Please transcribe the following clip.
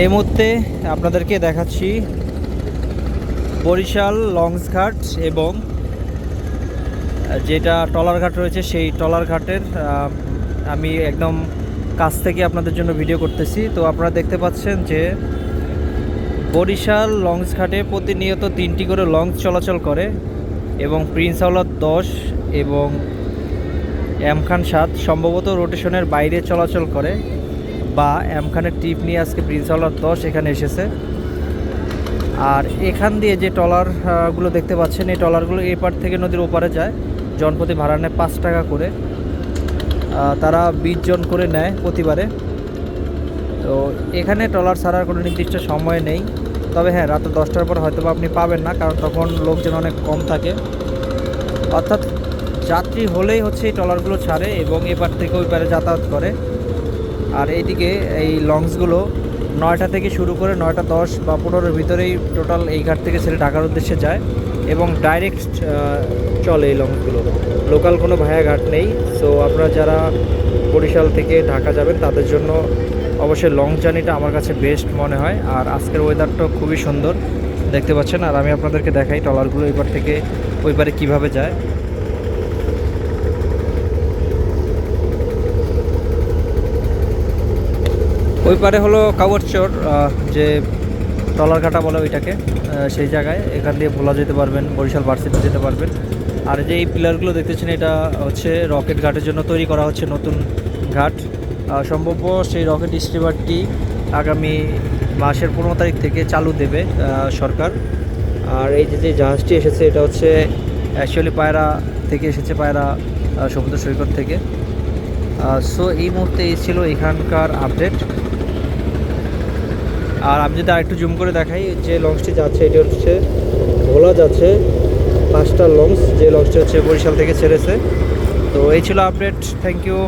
এই মুহূর্তে আপনাদেরকে দেখাচ্ছি বরিশাল লঞ্চ ঘাট এবং যেটা টলার ঘাট রয়েছে, সেই টলার ঘাটের, আমি একদম কাছ থেকে আপনাদের জন্য ভিডিও করতেছি। তো আপনারা দেখতে পাচ্ছেন যে বরিশাল লঞ্চ ঘাটে প্রতিনিয়ত তিনটি করে লঞ্চ চলাচল করে এবং প্রিন্স আওলাদ দশ এবং এম খান সাত সম্ভবত রোটেশনের বাইরে চলাচল করে। বা এমখানের টিপ নিয়ে আজকে প্রিন্স দশ এখানে এসেছে। আর এখান দিয়ে যে ট্রলার আহ, গুলো দেখতে পাচ্ছেন এই ট্রলারগুলো এপার থেকে নদীর ওপারে যায় জনপ্রতি ভাড়া নেয় পাঁচ টাকা করে। তারা বিশ জন করে নেয় প্রতিবারে। তো এখানে ট্রলার ছাড়ার কোনো নির্দিষ্ট সময় নেই। তবে হ্যাঁ রাত দশটার পর হয়তো আপনি পাবেন না কারণ তখন লোকজন অনেক কম থাকে। অর্থাৎ যাত্রী হলেই হচ্ছে এই ট্রলারগুলো ছাড়ে এবং এপার থেকে ওই পারে যাতায়াত করে। আর এইদিকে এই লঞ্চগুলো নয়টা থেকে শুরু করে নয়টা দশ বা পনেরোর ভিতরেই টোটাল এই ঘাট থেকে ছেড়ে ঢাকার উদ্দেশ্যে যায় এবং ডাইরেক্ট চলে এই লঞ্চগুলো। লোকাল কোনো ভায়া ঘাট নেই সো আপনারা যারা বরিশাল থেকে ঢাকা যাবেন, তাদের জন্য অবশ্যই লং জার্নিটা আমার কাছে বেস্ট মনে হয়। আর আজকের ওয়েদারটা খুবই সুন্দর, দেখতে পাচ্ছেন। আর আমি আপনাদেরকে দেখাই ট্রলারগুলো এবার থেকে ওই পারে কীভাবে যায়। ওই পারে হলো কাবরচর যে টলারঘাটা বলে ওইটাকে সেই জায়গায়। এখান দিয়ে ভোলা যেতে পারবেন, বরিশাল ভার্সিটি যেতে পারবেন। আর যে এই পিলারগুলো দেখতেছেন, এটা হচ্ছে রকেট ঘাটের জন্য তৈরি করা হচ্ছে নতুন ঘাট। সম্ভাব্য সেই রকেট স্টিমারটি আগামী মাসের পনেরো তারিখ থেকে চালু দেবে সরকার। আর এই যে যে জাহাজটি এসেছে, এটা হচ্ছে অ্যাকচুয়ালি পায়রা থেকে এসেছে, পায়রা সমুদ্র সৈকত থেকে। সো এই মুহূর্তে এই ছিল এখানকার আপডেট আর আমি যদি আরেকটু জুম করে দেখাই, যে লঞ্চটি যাচ্ছে, এটি হচ্ছে ভোলা যাচ্ছে, পাঁচটা লঞ্চ যে লঞ্চটি হচ্ছে বরিশাল থেকে ছেড়েছে। তো এই ছিল আপডেট থ্যাংক ইউ